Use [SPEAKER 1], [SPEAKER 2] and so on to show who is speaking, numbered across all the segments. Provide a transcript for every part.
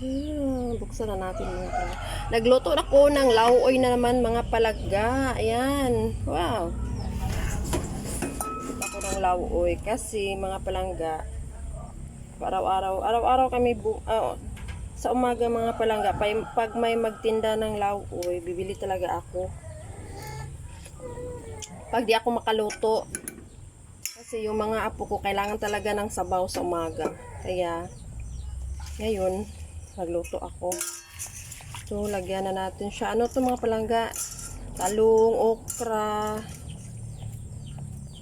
[SPEAKER 1] So, buksan na natin mga. Nagluto na ko ng lauoy na naman mga palangga. Ayan. Wow. Ako ng lauoy kasi mga palangga araw-araw araw-araw kami bu- ah, sa umaga mga palangga pa- pag may magtinda ng lauoy bibili talaga ako pag di ako makaluto kasi yung mga apo ko kailangan talaga ng sabaw sa umaga kaya ngayon nagluto ako so lagyan na natin siya ano to mga palangga talong, okra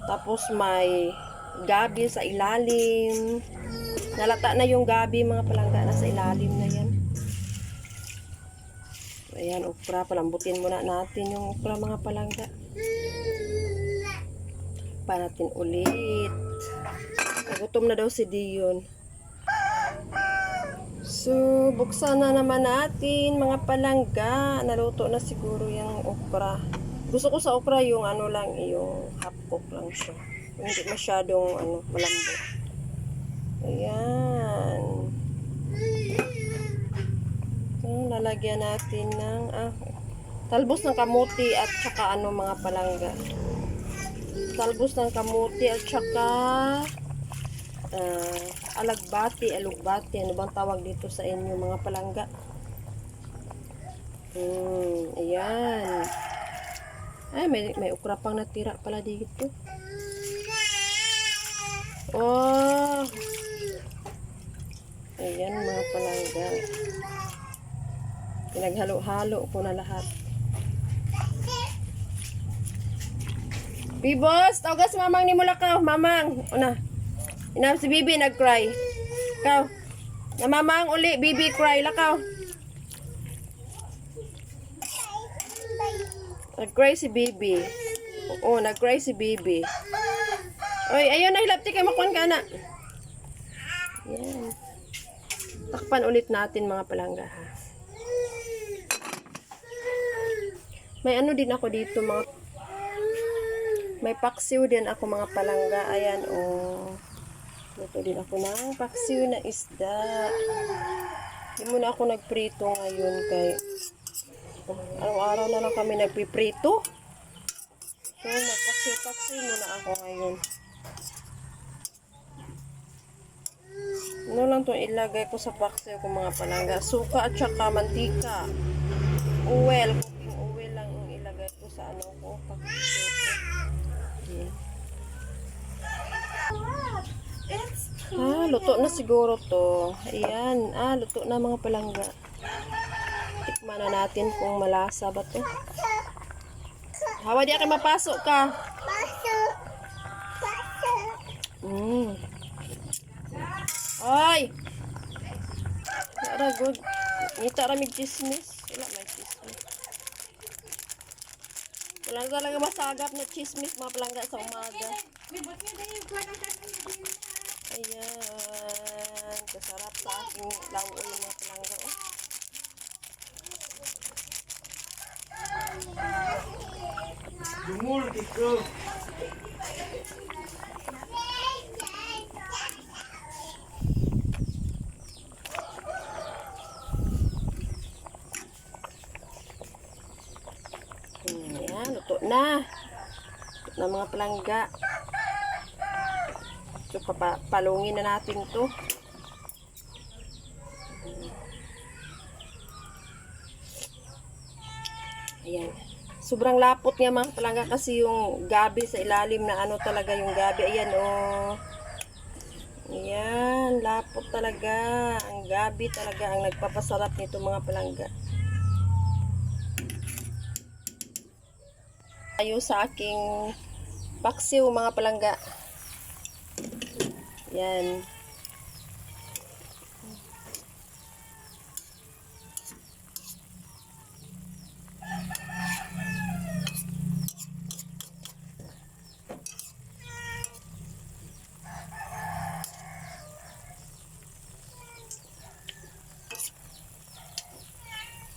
[SPEAKER 1] tapos may gabi sa ilalim Nalata na yung gabi mga palangga nasa ilalim na yan. So, ayan, okra. Palambutin muna natin yung okra mga palangga. Pa natin ulit. Nagutom na daw si Dion. So, buksan na naman natin mga palangga. Naluto na siguro yung okra. Gusto ko sa okra yung ano lang, yung half cook lang siya. Hindi masyadong ano, malambot. Ayan. So, lalagyan natin ng ah, talbos ng kamuti at saka ano mga palangga. Talbos ng kamuti at saka ah, alagbati, alugbati. Ano bang tawag dito sa inyo mga palangga? Hmm, ayan. Ay, may, may ukra pang natira pala dito. Oh! Ayan mga palangga. Pinaghalo-halo ko na lahat. Bibos, tawagas mamang ni mula ka. Mamang, una. Inam si Bibi nag-cry. Ikaw. Na mamang uli, Bibi cry. Lakaw. Nag-cry si Bibi. Oo, nag-cry si Bibi. Oy, ayun na hilapti kay makuan ka na. Yan. Takpan ulit natin mga palangga ha. May ano din ako dito mga May paksiw din ako mga palangga. Ayan oh. Luto din ako ng paksiw na isda. Hindi muna ako nagprito ngayon kay araw-araw na lang kami nagpiprito. So, magpaksiw-paksiw muna ako ngayon. Ano lang itong ilagay ko sa paksiw ko mga palangga. Suka at saka mantika. Oil. Cooking oil lang yung ilagay ko sa ano ko. Paksiw ko. Okay. Ah, luto na siguro to. Ayan. Ah, luto na mga palangga. Tikman na natin kung malasa ba to. Hawa di ka mapasok ka. Mm. Ay! Tara, good. Ngita ramig chismis. Wala may chismis. Wala talaga masagap na chismis mga palangga sa umaga. Ayan. Kasarap sa aking lauoy mga palangga. Oh.
[SPEAKER 2] Jumul gitu.
[SPEAKER 1] Hmm, Ayan, luto na. Luto na mga palangga. So, papa, palungin na natin to. Ayan. Sobrang lapot nga mga palangga kasi yung gabi sa ilalim na ano talaga yung gabi. Ayan, oh. Ayan, lapot talaga. Ang gabi talaga ang nagpapasarap nito mga palangga. tayo sa aking paksiw mga palangga. Yan.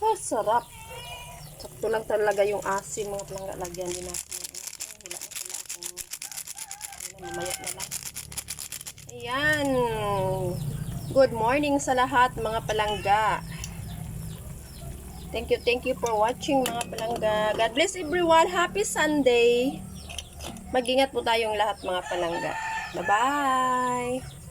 [SPEAKER 1] Ah, sarap. Sakto lang talaga yung asin mga palangga. Lagyan din natin. Wala na pala akong mamaya na lang. Ayan. Good morning sa lahat mga palangga. Thank you, thank you for watching mga palangga. God bless everyone. Happy Sunday. Mag-ingat po tayong lahat mga palangga. Bye-bye.